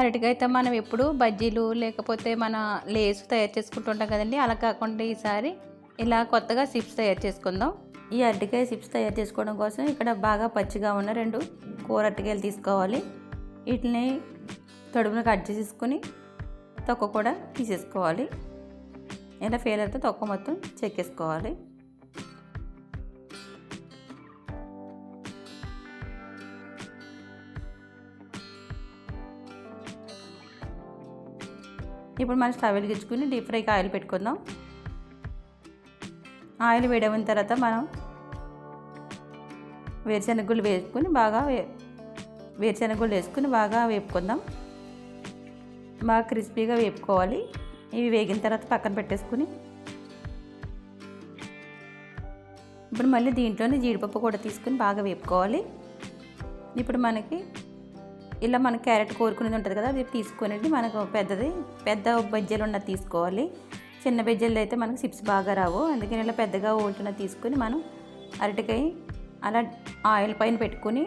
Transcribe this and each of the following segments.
అరటికైతే మనం ఎప్పుడు బజ్జీలు లేకపోతే మన లేసు తయారు చేసుకుంటుంటాం కదండి. అలా కాకుండా ఈసారి ఇలా కొత్తగా చిప్స్ తయారు చేసుకుందాం. ఈ అరటికాయ చిప్స్ తయారు చేసుకోవడం కోసం ఇక్కడ బాగా పచ్చిగా ఉన్న రెండు కూర అరటికాయలు తీసుకోవాలి. వీటిని తడుపును కట్ చేసేసుకొని తొక్క కూడా తీసేసుకోవాలి. ఇలా ఫెయిల్ అయితే తొక్క మొత్తం చెక్కేసుకోవాలి. ఇప్పుడు మనం స్టవ్ వెలిగించుకుని డీప్ ఫ్రైకి ఆయిల్ పెట్టుకుందాం. ఆయిల్ వేడైన తర్వాత మనం వేరుశనగలు వేసుకుని బాగా వే వేరుశనగలు వేసుకుని బాగా వేపుకుందాం. బాగా క్రిస్పీగా వేపుకోవాలి. ఇవి వేగిన తర్వాత పక్కన పెట్టేసుకుని ఇప్పుడు మళ్ళీ దీంట్లోనే జీడిపప్పు కూడా తీసుకుని బాగా వేపుకోవాలి. ఇప్పుడు మనకి ఇలా మన క్యారెట్ కోరుకునేది ఉంటుంది కదా అది తీసుకునేది మనకు పెద్దది పెద్ద బజ్జీలు ఉన్నది తీసుకోవాలి. చిన్న బజ్జీలు అయితే మనకు చిప్స్ బాగా రావు. అందుకని ఇలా పెద్దగా ఓటున తీసుకుని మనం అరటికాయ అలా ఆయిల్ పైన పెట్టుకుని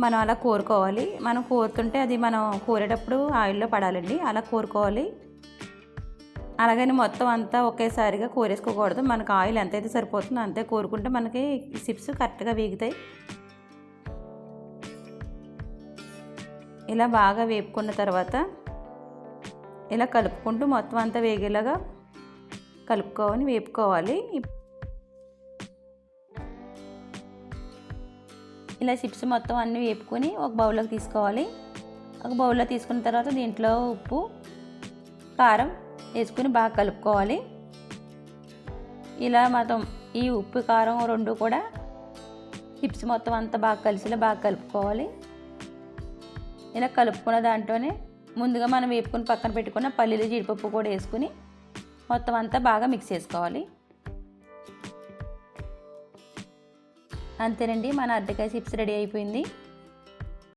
మనం అలా కోరుకోవాలి. మనం కోరుతుంటే అది మనం కోరేటప్పుడు ఆయిల్లో పడాలండి. అలా కోరుకోవాలి. అలాగని మొత్తం అంతా ఒకేసారిగా కోరేసుకోకూడదు. మనకు ఆయిల్ ఎంతైతే సరిపోతుందో అంతే కోరుకుంటే మనకి చిప్స్ కరెక్ట్గా వేగుతాయి. ఇలా బాగా వేపుకున్న తర్వాత ఇలా కలుపుకుంటూ మొత్తం అంతా వేగేలాగా కలుపుకోవాలి వేపుకోవాలి. ఇలా చిప్స్ మొత్తం అన్నీ వేపుకొని ఒక బౌల్లోకి తీసుకోవాలి. ఒక బౌల్లో తీసుకున్న తర్వాత దీంట్లో ఉప్పు కారం వేసుకుని బాగా కలుపుకోవాలి. ఇలా మొత్తం ఈ ఉప్పు కారం రెండు కూడా చిప్స్ మొత్తం అంతా బాగా కలిసిలా బాగా కలుపుకోవాలి. ఇలా కలుపుకున్న దాంట్లోనే ముందుగా మనం వేపుకుని పక్కన పెట్టుకున్న పల్లీలు జీడిపప్పు కూడా వేసుకుని మొత్తం అంతా బాగా మిక్స్ చేసుకోవాలి. అంతేనండి మన అరటికాయ చిప్స్ రెడీ అయిపోయింది.